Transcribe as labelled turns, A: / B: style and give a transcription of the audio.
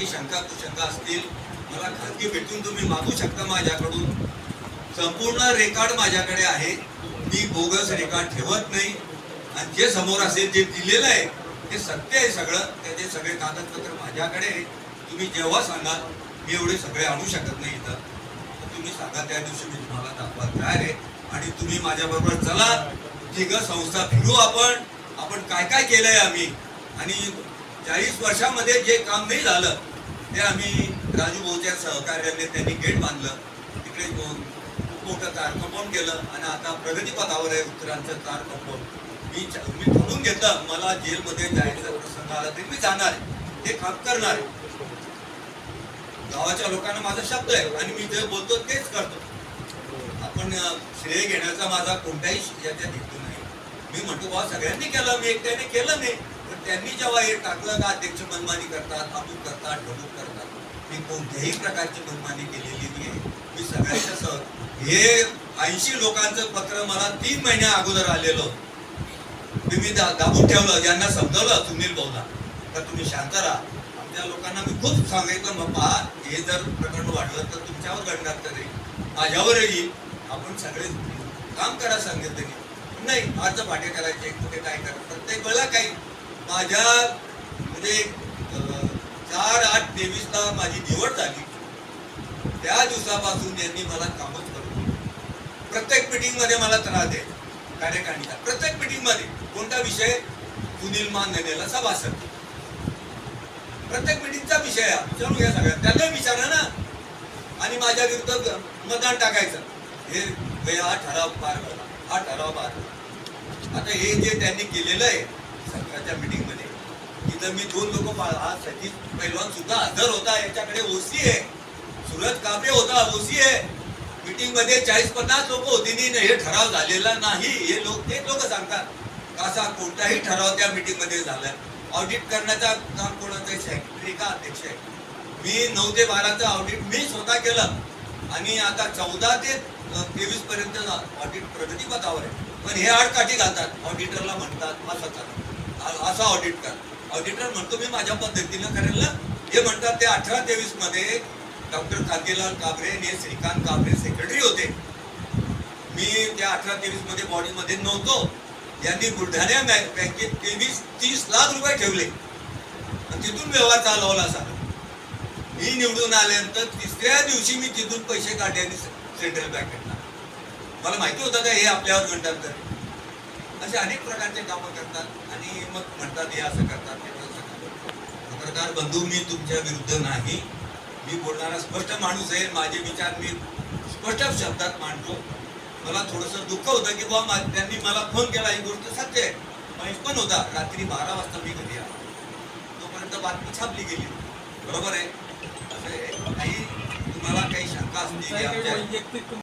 A: काही शंका कुशंका असतील मला खाजगी भेटून तुम्ही मागू शकता माझ्याकडून. संपूर्ण रेकॉर्ड माझ्याकडे आहे. मी बोगस रेकॉर्ड ठेवत नाही. आणि जे समोर असेल जे दिलेलं आहे ते सत्य आहे सगळं. त्याचे सगळे कागदपत्र माझ्याकडे आहे. तुम्ही जेव्हा सांगाल मी एवढे सगळे आणू शकत नाही इथं. तर तुम्ही सांगा त्या दिवशी मी तुम्हाला दाखवा तयार आहे. आणि तुम्ही माझ्याबरोबर चला. तिघ संस्था फिरू आपण. आपण काय काय केलंय आम्ही? आणि चाळीस वर्षामध्ये जे काम नाही झालं ते आम्ही राजू भाऊच्या सहकार्याने त्यांनी गेट बांधलं. तिकडे खूप मोठं कार कंपाऊंड केलं आणि आता प्रगतीपथावर आहे उत्तरांचं कार कंपाऊंड. मी मी ठरवून घेतलं मला जेलमध्ये जायचा प्रसंग आला तरी मी जाणार ते हे काम करणार आहे. गावाच्या लोकांना माझा शब्द आहे आणि मी जे बोलतो तेच करतो. आपण श्रेय घेण्याचा माझा कोणताही याच्यात हेतू नाही. मी म्हणतो बा सगळ्यांनी केलं मी एकट्याने केलं नाही. त्यांनी जेव्हा हे टाकलं का अध्यक्ष मनमानी करतात अमुक करतात ढबूक करतात. मी कोणत्याही प्रकारची मनमानी केलेली नाही मी सगळ्यांच्या सह हे ऐंशी लोकांचं पत्र मला तीन महिन्या अगोदर आलेलं. तुम्ही दाबून ठेवलं यांना समजवलं सुनील भाऊला. तर तुम्ही शांत राहा. आमच्या लोकांना मी खूप सांगितलं मग हे जर प्रकरण वाढलं तर तुमच्यावर घडणार तरी माझ्यावर येईल आपण सगळे काम करा सांगितलं नाही आज पाठे करायचे कुठे काय करा प्रत्येक वेळेला काही माझ्या म्हणजे चार आठ तेवीसला माझी निवड झाली. त्या दिवसापासून त्यांनी मला कामच करून प्रत्येक मिटिंगमध्ये मला त्रास दे कार्यकारिणीचा प्रत्येक मिटिंगमध्ये कोणता विषय सुनील मानधनेला सभासद. प्रत्येक मिटिंगचा विषय हा विचारून घ्या सगळ्यात त्यांना विचारा ना. आणि माझ्या विरुद्ध मतदान टाकायचं. हे हा ठराव पार झाला हा ठराव पार आता हे जे त्यांनी केलेलं आहे संघाच्या मीटिंगमध्ये तिथं मी दोन लोक हा सतीश पैलवान सुद्धा हजर होता. याच्याकडे ओसी आहे. सुरत कांबळे होता ओसी आहे. मीटिंगमध्ये चाळीस पन्नास लोक होती. नाही हे ठराव झालेला नाही. हे लोक ते लोक सांगतात. असा कोणताही ठराव त्या मीटिंगमध्ये झाला. ऑडिट करण्याचा काम कोणाचा सेक्रेटरी का अध्यक्ष आहे? मी नऊ ते बाराचं ऑडिट मी स्वतः केलं. आणि आता चौदा ते तेवीस पर्यंत ऑडिट प्रगतीपथावर आहे. पण हे आडकाठी घालतात. ऑडिटरला म्हणतात असं करा असा ऑडिट कर. ऑडिटर म्हणतो मी माझ्या पद्धतीनं करेल ना. हे म्हणतात ते अठरा तेवीसमध्ये डॉक्टर कांतीलाल काबरे हे श्रीकांत काबरे सेक्रेटरी होते. मी त्या अठरा तेवीसमध्ये बॉडीमध्ये नव्हतो. यांनी बुलढाणा बँक- बँकेत तेवीस तीस लाख रुपये ठेवले. आणि तिथून व्यवहार चालवला असा मी निवडून आल्यानंतर तिसऱ्या दिवशी मी तिथून पैसे काढले आणि सेंट्रल बँकेतला मला माहिती होतं का हे आपल्यावर म्हणतात तर असे अनेक प्रकारचे कामं करतात आणि मग म्हणतात हे असं करतात ते तसं करतात. पत्रकार बंधू मी तुमच्या विरुद्ध नाही. मी बोलणारा स्पष्ट माणूस आहे. माझे विचार मी स्पष्ट शब्दात मांडतो. मला थोडंसं दुःख होतं की बाबा त्यांनी मला फोन केला. ही गोष्ट सत्य आहे. महेश पण होता. रात्री बारा वाजता मी घरी आलो. तोपर्यंत बातमी छापली गेली. बरोबर आहे? असं. काही तुम्हाला काही शंका असतील